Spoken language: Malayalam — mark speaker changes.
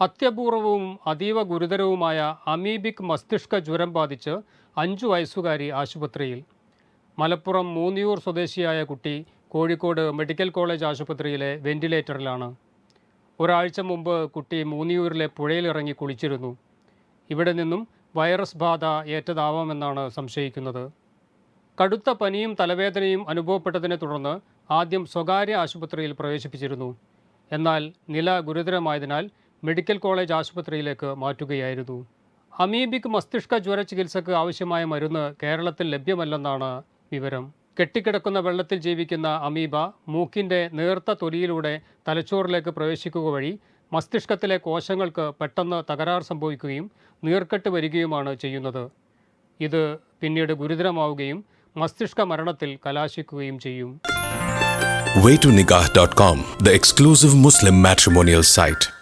Speaker 1: അത്യപൂർവവും അതീവ ഗുരുതരവുമായ അമീബിക് മസ്തിഷ്ക ജ്വരം ബാധിച്ച് അഞ്ചു വയസ്സുകാരി ആശുപത്രിയിൽ. മലപ്പുറം മൂന്നിയൂർ സ്വദേശിയായ കുട്ടി കോഴിക്കോട് മെഡിക്കൽ കോളേജ് ആശുപത്രിയിലെ വെന്റിലേറ്ററിലാണ്. ഒരാഴ്ച മുമ്പ് കുട്ടി മൂന്നിയൂരിലെ പുഴയിലിറങ്ങി കുളിച്ചിരുന്നു. ഇവിടെ നിന്നും വൈറസ് ബാധ ഏറ്റതാവാമെന്നാണ് സംശയിക്കുന്നത്. കടുത്ത പനിയും തലവേദനയും അനുഭവപ്പെട്ടതിനെ തുടർന്ന് ആദ്യം സ്വകാര്യ ആശുപത്രിയിൽ പ്രവേശിപ്പിച്ചിരുന്നു. എന്നാൽ നില ഗുരുതരമായതിനാൽ മെഡിക്കൽ കോളേജ് ആശുപത്രിയിലേക്ക് മാറ്റുകയായിരുന്നു. അമീബിക് മസ്തിഷ്ക ജ്വര ചികിത്സക്ക് ആവശ്യമായ മരുന്ന് കേരളത്തിൽ ലഭ്യമല്ലെന്നാണ് വിവരം. കെട്ടിക്കിടക്കുന്ന വെള്ളത്തിൽ ജീവിക്കുന്ന അമീബ മൂക്കിന്റെ നേർത്ത തൊലിയിലൂടെ തലച്ചോറിലേക്ക് പ്രവേശിക്കുക വഴി മസ്തിഷ്കത്തിലെ കോശങ്ങൾക്ക് പെട്ടെന്ന് തകരാർ സംഭവിക്കുകയും നീർക്കെട്ട് വരികയുമാണ് ചെയ്യുന്നത്. ഇത് പിന്നീട് ഗുരുതരമാവുകയും മസ്തിഷ്ക മരണത്തിൽ കലാശിക്കുകയും ചെയ്യും.
Speaker 2: Waytonikah.com, the exclusive Muslim matrimonial site.